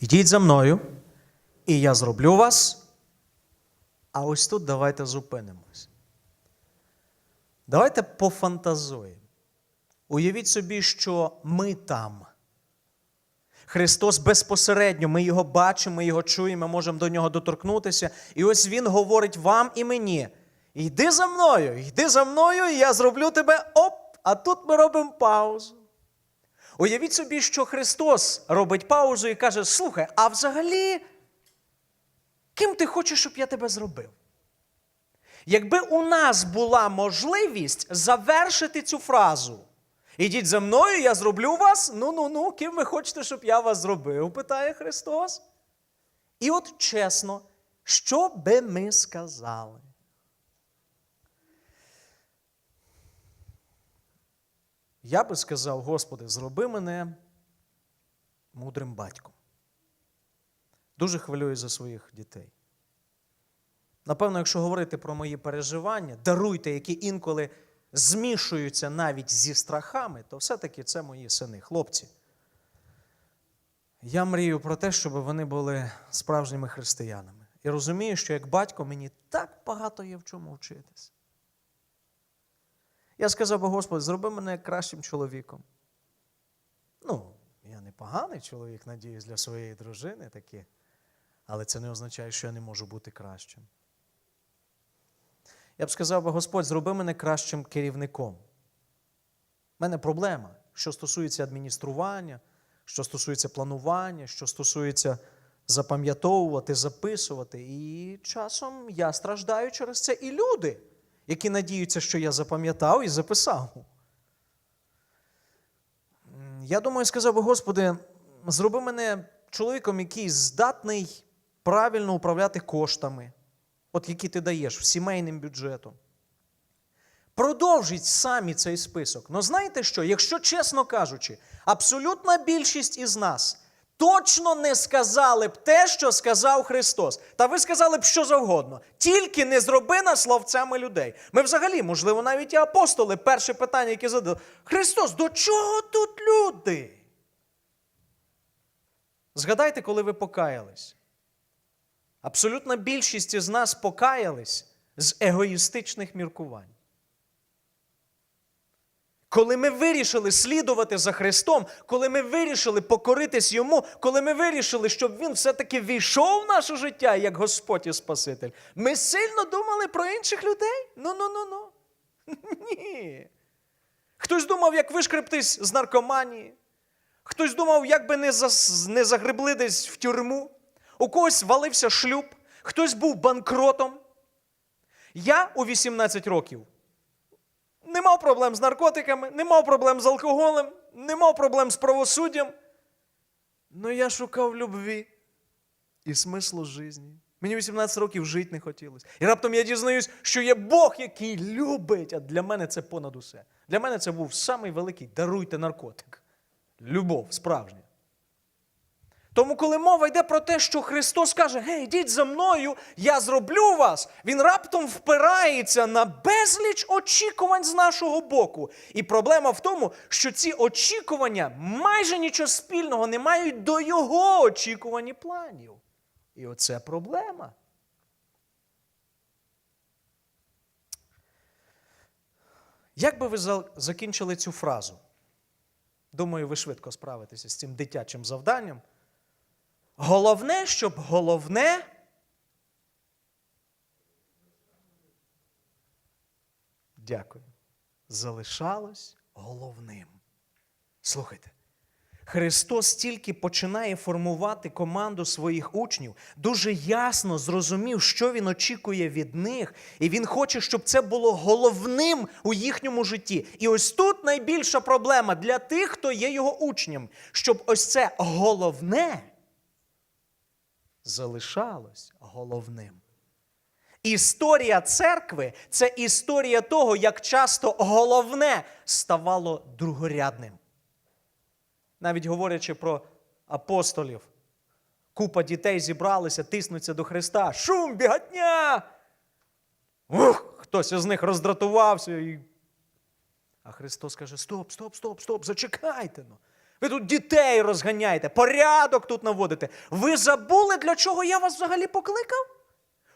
Йдіть за мною, і я зроблю вас. А ось тут давайте зупинимось. Давайте пофантазуємо. Уявіть собі, що ми там. Христос безпосередньо, ми його бачимо, ми його чуємо, ми можемо до нього доторкнутися. І ось Він говорить вам і мені: йди за мною, йди за мною, і я зроблю тебе оп! А тут ми робимо паузу. Уявіть собі, що Христос робить паузу і каже: слухай, а взагалі, ким ти хочеш, щоб я тебе зробив? Якби у нас була можливість завершити цю фразу, ідіть за мною, я зроблю вас. Ну, ну, ну, ким ви хочете, щоб я вас зробив? питає Христос. І от чесно, що би ми сказали? Я би сказав, Господи, зроби мене мудрим батьком. Дуже хвилююсь за своїх дітей. Напевно, якщо говорити про мої переживання, даруйте, які інколи змішуються навіть зі страхами, то все-таки це мої сини, хлопці. Я мрію про те, щоб вони були справжніми християнами. І розумію, що як батько мені так багато є в чому вчитись. Я сказав би, Господи, зроби мене кращим чоловіком. Ну, я не поганий чоловік, надіюсь, для своєї дружини таки, але це не означає, що я не можу бути кращим. Я б сказав Господь, зроби мене кращим керівником. У мене проблема, що стосується адміністрування, що стосується планування, що стосується запам'ятовувати, записувати. І часом я страждаю через це і люди, які надіються, що я запам'ятав і записав. Я думаю, сказав би, Господи, зроби мене чоловіком, який здатний правильно управляти коштами, от які ти даєш сімейним бюджетом. Продовжіть самі цей список. Ну знаєте що? Якщо чесно кажучи, абсолютна більшість із нас точно не сказали б те, що сказав Христос. Та ви сказали б що завгодно. Тільки не зроби нас ловцями людей. Ми взагалі, можливо, навіть і апостоли, перше питання, яке задали: Христос, до чого тут люди? Згадайте, коли ви покаялись. Абсолютна більшість із нас покаялись з егоїстичних міркувань. Коли ми вирішили слідувати за Христом, коли ми вирішили покоритись Йому, коли ми вирішили, щоб Він все-таки війшов в наше життя як Господь і Спаситель, ми сильно думали про інших людей? Ну-ну-ну-ну. Ні. Хтось думав, як вишкрептись з наркоманії. Хтось думав, як би не, зас... не загребли десь в тюрму. У когось валився шлюб, хтось був банкротом. Я у 18 років не мав проблем з наркотиками, не мав проблем з алкоголем, не мав проблем з правосуддям. Ну я шукав любві і смислу житті. Мені 18 років жити не хотілося. І раптом я дізнаюсь, що є Бог, який любить. А для мене це понад усе. Для мене це був самий великий даруйте наркотик. Любов справжня. Тому, коли мова йде про те, що Христос каже, гей, йдіть за мною, я зроблю вас, Він раптом впирається на безліч очікувань з нашого боку. І проблема в тому, що ці очікування майже нічого спільного не мають до його очікувань і планів. І оце проблема. Як би ви закінчили цю фразу? Думаю, ви швидко справитеся з цим дитячим завданням. Головне, щоб головне. Дякую. Залишалось головним. Слухайте. Христос тільки починає формувати команду своїх учнів, дуже ясно зрозумів, що він очікує від них, і він хоче, щоб це було головним у їхньому житті. І ось тут найбільша проблема для тих, хто є його учнем, щоб ось це головне залишалось головним. Історія церкви це історія того, як часто головне ставало другорядним. Навіть говорячи про апостолів, купа дітей зібралися, тиснуться до Христа. Шум, бігатня! Ух, хтось із них роздратувався. І... А Христос каже: Стоп, стоп, стоп, стоп, зачекайте. Ну. Ви тут дітей розганяєте, порядок тут наводите. Ви забули, для чого я вас взагалі покликав?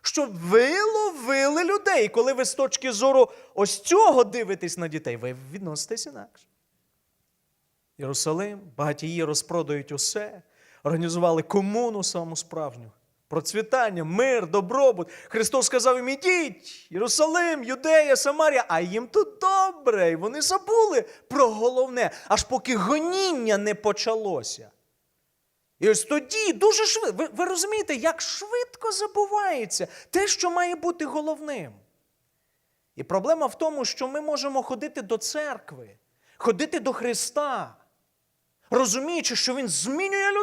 Щоб ви ловили людей. Коли ви з точки зору ось цього дивитесь на дітей, ви відноситесь інакше. Єрусалим, багатії розпродають усе, організували комуну саму справжню. Процвітання, мир, добробут. Христос сказав їм: ідіть, Єрусалим, Юдея, Самарія, а їм тут добре. І вони забули про головне, аж поки гоніння не почалося. І ось тоді дуже швидко. Ви, ви розумієте, як швидко забувається те, що має бути головним. І проблема в тому, що ми можемо ходити до церкви, ходити до Христа, розуміючи, що Він змінює людей.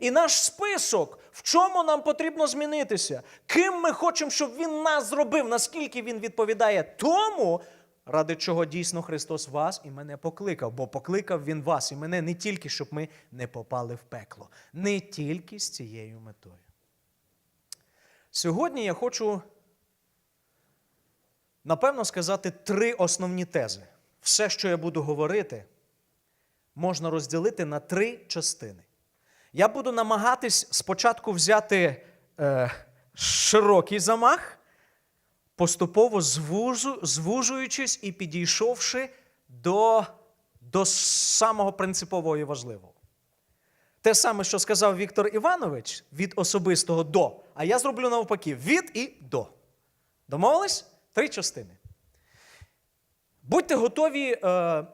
І наш список, в чому нам потрібно змінитися, ким ми хочемо, щоб Він нас зробив, наскільки Він відповідає тому, ради чого дійсно Христос вас і мене покликав. Бо покликав Він вас і мене не тільки, щоб ми не попали в пекло, не тільки з цією метою. Сьогодні я хочу напевно сказати три основні тези. Все, що я буду говорити, можна розділити на три частини. Я буду намагатись спочатку взяти е, широкий замах, поступово звужу, звужуючись і підійшовши до, до самого принципового і важливого. Те саме, що сказав Віктор Іванович від особистого до, а я зроблю навпаки від і до. Домовились? Три частини. Будьте готові, е,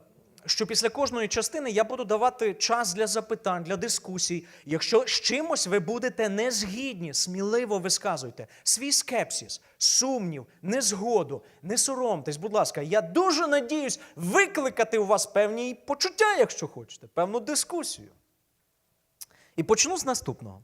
що після кожної частини я буду давати час для запитань, для дискусій. Якщо з чимось ви будете не згідні, сміливо висказуйте свій скепсис, сумнів, незгоду, не соромтесь, будь ласка, я дуже надіюсь викликати у вас певні почуття, якщо хочете, певну дискусію. І почну з наступного.